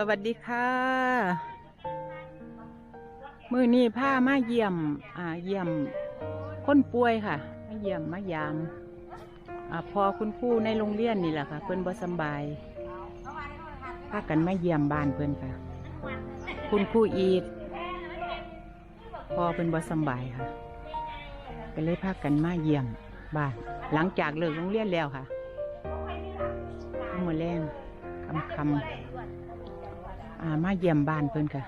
สวัสดีค่ะ มือนี้ผ้ามาเยี่ยม อ่า เยี่ยม คนป่วยค่ะ มาเยี่ยมมายาม อ่า พอคุณครูในโรงเรียนนี่แหละค่ะ เพิ่นบ่สบายพากันมาเยี่ยมบ้านเพิ่อนค่ะ คุณครูอีดพอเพิ่นบ่สบายค่ะก็เลยพากันมาเยี่ยมบ้าน หลังจากเลิกโรงเรียนแล้วค่ะมือแรงคำคำ อ่ามาเยี่ยมบ้านเพิ่นค่ะ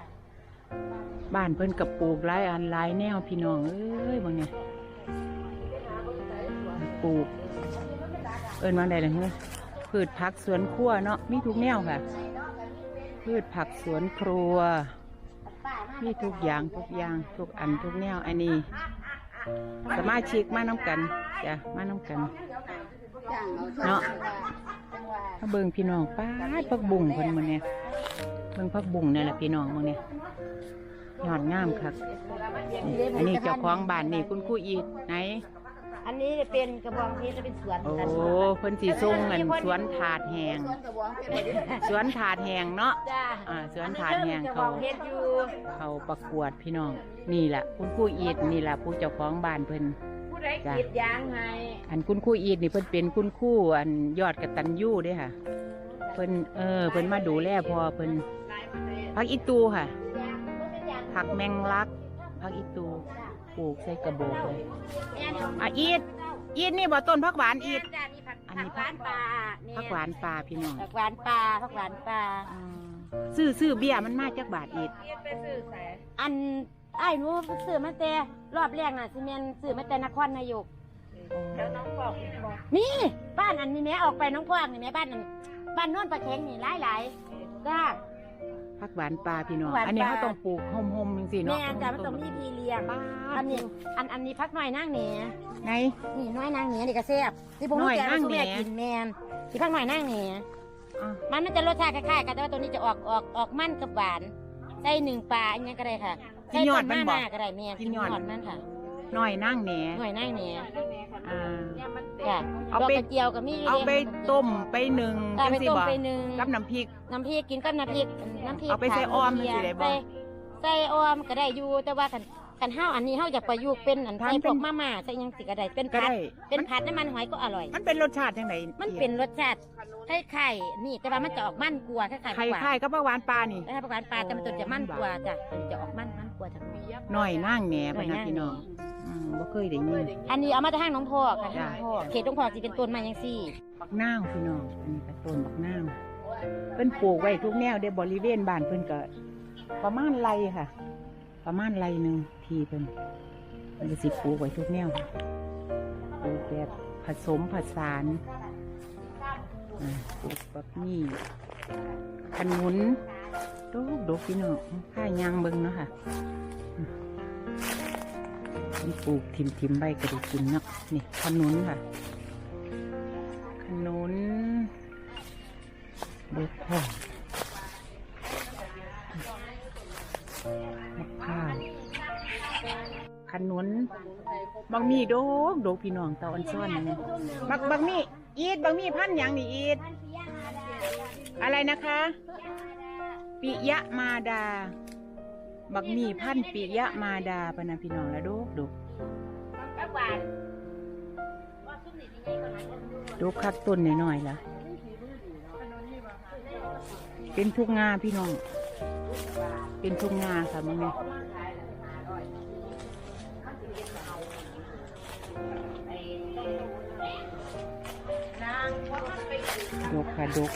บ้านเพิ่นกับปลูกหลายอันหลายแนวพี่น้องเอ้ยบางเนี่ยปลูก เอิ้นว่าไดล่ะเฮ้ยพืชผักสวนครัวเนาะมีทุกแนวค่ะ พืชผักสวนครัว มีทุกอย่างทุกอย่างทุกอันทุกแนวอันนี้สมาชิกมาน้ำกันจ้ะมาน้ำกันเนาะเบิ่งพี่น้องป้าดพักบุ่งคนมันเนี่ย เบิ่งพักบุ่งเนี่ยแหละพี่น้องมันเนี่ยยอดงามครับนี่อันนี้เจ้าของบ้านนี่คุณครูอีดไหน อันนี้เป็นกระบองเพชรและเป็นสวนโอ้กันเพิ่นสีส่งเงินสวนถาดแหงสวนกระบองเพชรสวนถาดแหงเนาะจ้าอ่าสวนถาดแหงกระบเขาองเพชรอยู่เขาประกวดพี่น้อง นี่แหละคุณครูอีดนี่แหละผู้เจ้าของบ้านเพิ่นผู้ใดจ้ะกรีดยางให้อันคุณครูอีดนี่เพิ่นเป็นคุณครูอันยอดกตัญญูเด้ค่ะ เพิ่นเออเพิ่นมาดูแลพอเพิ่น พักอีตูค่ะ ผักแมงลัก ผักอีตู ปลูกใส่กระบอกเลยอะอีดอีดนี่บ่ต้นผักหวานอีดจ้านี่ผักอันนี้ผักหวานปลาเนี่ยผักหวานปลาพี่น้องผักหวานปลาผักหวานปลาอ่าซื้อซื้อเบี้ยมันมาจากบาทอีดอันไอ้ายหนูซื้อมาแต่รอบแรกน่ะซีเมนซื้อมาแต่นครนายกนี่บ้านอันนี้แม่ออกไปน้องพวกนี่แม่บ้านอันบ้านโน่นปลาเค็งนี่หลายหลายๆจ้าผัก หวานปลาพี่น้องผักหวานปลา อันนี้เขาต้องปลูกห่มๆจังซี่เนาะแม่จ้ามันต้องมีพีเลี้ยงบ้าอันนี้อันอันนี้พักหน่อยนั่งเหนียไหน นี่น้อยนั่งเหนียนี่ก็แซ่บที่ผมน้อยแกนั่งสุเหนีแม่ยกินแมนที่พักหน่อยนั่งเหนียอะมันมันจะรสชาติคล้ายๆกันแต่ว่าตัวนี้จะออกออกออกมันกับหวานใส่หนึ่งปลาอันนี้ก็ได้ค่ะกินยอดมันใส่บ่ต้หน้าก็ได้แม่กินยอดมันค่ะน้อยนั่งแหนหน่อยนั่งเหนียอ่า จ้ะเอาดอกไป กระเจียวกับมีเอาไปต้มไปหนึ่งเอาไปจังซี่ต้มบ่ไปหนึ่งกับน้ำพริก น้ำพริกกินกับน้ำพริกน้ำพริกเอาไปใส่อ้อมมันสิได้บ่ใส่ใส่อ้อมก็ได้อยู่แต่ว่ากันกันห้าวอันนี้ห้าจะประยุกต์เป็นอันทำใส่เป็พวนกมาม่าใส่หยังสิก็ได้เป็นก็ผัดได้เป็นผัดน้ำมันหอยก็อร่อย มันเป็นรสชาติจังไดมันเป็นรสชาติคล้ายๆนี่แต่ว่ามันจะออกมันกว่าคล้ายๆไข่ผักหวานไข่กับผักหวานปลานี่แต่ถ้าผักหวานปลาแต่มันตัวจะมันกว่าจ้ะมันจะออกมันมันกว่าจ้ะน้อยนั่งแหนหน่พะอยนะนั่งพี่น้องอืม บ่เคยได้ยิน อันนี้เอามาจากห้างน้องพ่อค่ะจ้ะห้างน้องพ่อเขตน้องพ่อสิเป็นต้นไม้ยังซี่บักนาวพี่น้องอันนี้ก็ต้นบักนาวเพิ่นปลูกไว้ทุกแนวเด้บริเวณบ้านเพิ่นก็ประมาณไรค่ะ ประมาณไรหนึ่งทีเพิ่นเพิ่นก็สิปลูกไว้ทุกแนวค่ะปลูกแบบผสมผสานอ่าปลูกแบบนี้ขนุนดกดกพี่น้องข้ายางเบิ่งเนาะค่ะอื มเพิ่นปลูกทิมทิมๆใบก็ได้กินเนาะนี่ขนุนค่ะ ขนุนเบคอนมะพร้าวขนุนบางมีโดกโดกพี่น้องเตาอันซ่อนนี่บักบางมีอีดบางมีพันธุ์หยังนี่อีดอะไรนะคะ ปิยะมาดา บักมีพันธุ์ปิยะมาดาปะนะพี่น้องแล้วโดกโดกผักหวานโดกคักต้นหน่อยๆล่ะ เป็นทุกงาพี่น้อง เป็นทุกงาค่ะมึงเนี่ยดกค่ะดก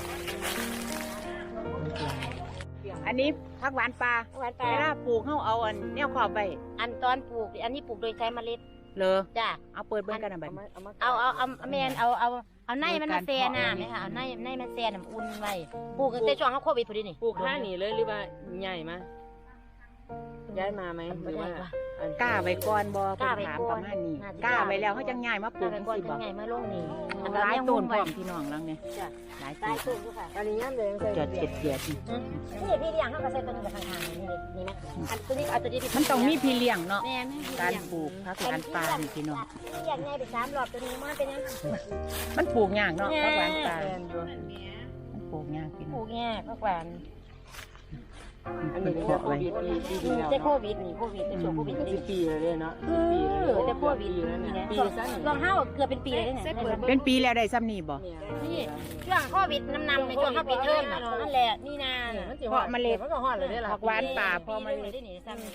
อันนี้ผักหวานปลาผักหวานปลาเวลาปลูกเขาเอาอันแนวขอบไปอันตอนปลูกอันนี้ปลูกโดยใช้เมล็ดเลยจ้ะเอาเปิดเบิ่งกันนะบัดนี้เอาเอาเอาเอาแมนเอาเอาเอาในมันมาแซ่การเพาะน้ำไหมคะเอาในในมันแซ่น้ำอุ่นไว้ปลูกตั้งแต่ช่วงเขาโควิดพอดีนี่ปลูกห้าหนีเลยหรือว่าใหญ่มา ย้ายมาไหมหรือว่าอันกล้าไว้ก่อนบ่กล้าไว้ถามก่ปอนระมาณนี้น่าจะกล้าไว้แล้วเขาจังง่ายมาปลูกแต่จังก่อนสิเป็บ่นไงมาลงนี่หลายต้นพร้อมจ้พี่น้องแล้วเนี่ยะหลายหลายต้ต้นนด้วยค่ะอันนี้ย่ำเลยใส่จอดเจ็ดเกียรตินี่พี่เลี้ยงเขาก็ใส่ตัวนี้กับทางๆนี่นี่ไหมอันตัวนี้เอาตัวนี้ไปมันต้องมีพี่เลี้ยงเนาะแม่ไม่พี่การเลี้ยงปลูกผักหวานปลานี่พี่น้องพี่เลี้ยงไงไปสามรอบตัวนี้มันเป็นยังมันปลูกยากเนาะผักหวานปลาแฟนด้วยมันปลูกยากพี่ปน้ลูองกแง่ผักหวาน อันเพิ่นี้นก็เพาะโคไว้วิดปีปีที่แล้วแต่โควิดนี่โควิดเป็นช่วงโควิดสินี่บปีแล้วเนี่ยเนาะเอสิบปีอแล้วแต่โควิดปีแล้วนี่เนี่ยนะปีซะนี่ลองเฮาเกือบเป็นปีเลยเนี่ยเป็นปีแล้วได้ซ้ำนี่บ่เนี่ยนี่ช่วงโควิดน้ำนำในช่วงเขาปิดเทอมน่ะนั่นแหละนี่นาเนี่ยมันสิเพาะเมล็ดมันก็ฮอดเลยได้ล่ะผักหวานป่าพอมาเลยได้หนีซ้ำนี่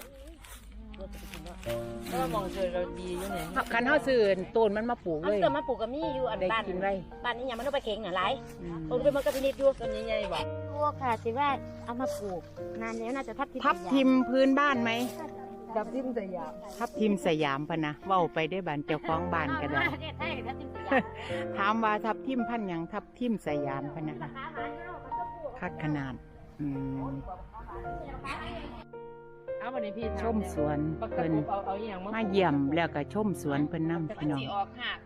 เพราะว่ามองเจอเราดีอยู่เนี่ยคันเฮาซื้อต้นมันมาปลูกเอาเลยเกิดมาปลูกกับมี่อยู่อันได้บ้านกินไว้บ้านนี้ยังมันต้องไปเข่งน่ะหลายอืมผมเป็นมันกับพินิจอยู่ต้นใหญ่ๆบ่ตั วค่ะสิว่าเอามาปลูกนานแล้วน่าจะทับทิมทับทิมพื้นบ้านไหมจับทิมสยามทับทิมสยามพะนะเว้าไปได้บ้านเจ้าของบ้านก็ได้ประเทศไทยทับทิมสยามถามว่าทับทิมพันธุ์หยังทับทิมสยามพะนะคักขนาดอืมเอาวันนี้พี่ชมสวนเพิ่เพิ่นนเอาเอาอีหยังมาเยี่ยมแล้วก็ชมสวนเพิ่นนำพี่น้องออกหัก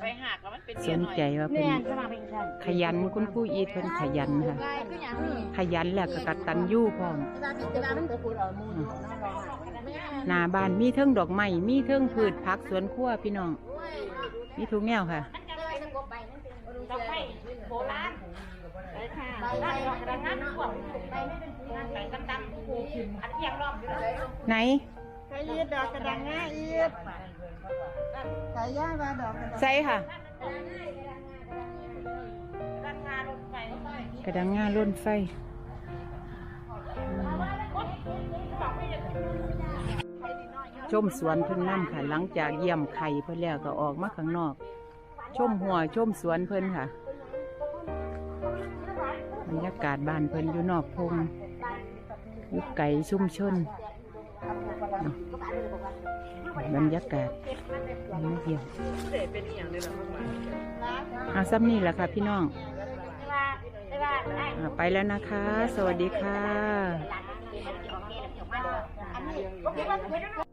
ไปหักแล้วมันเป็นสนใจว่าเพิ่แม่นนสมัครเป็นฉันขยันคุณครูอีทเพิ่นขยันค่ะ ขยันแล้วก็กตัญญูพร้อมแต่ว่ามันก็พูดเอามูอยู่หน้าบ้านมีเทิงดอกไม้มีเทิงพืชผักสวนครัวพี่น้องมีทุกแนวค่ะ ดอกไม้โบราณเลยค่ะใบดอกกระดังงานกว่าใบไม่เป็นสีงานใบดำๆผูกอันเอียงรอบอยู่เลยไหน ใครยืดดอกกระดังง่ายอีด ใครย่ามาดอกกระดังใส่ค่ะราคารถไฟกระดังงาล้นไฟ ชมสวนเพิ่นนั่ค่ะ หลังจากเยี่ยมไข่เพิ่นแล้วก็ออกมาข้างนอก ชมหัวชมสวนเพิ่นค่ะ บรรยากาศบ้านเพิ่นอยู่นอกพงอยู่ไก่ชุ่มชน บรรยากาศมาเยี่ยมเด็เป็นอีหยังเลยล่ะข้างหลังอาซ้ำนี่แหละค่ะพี่น้องแต่ว่าแต่ว่าได้อ่าไปแล้วนะคะ สวัสดีค่ะอันนี้โอเคแล้วเดี๋ยวมาอันนี้โอเคว่าเดี๋ยวนะ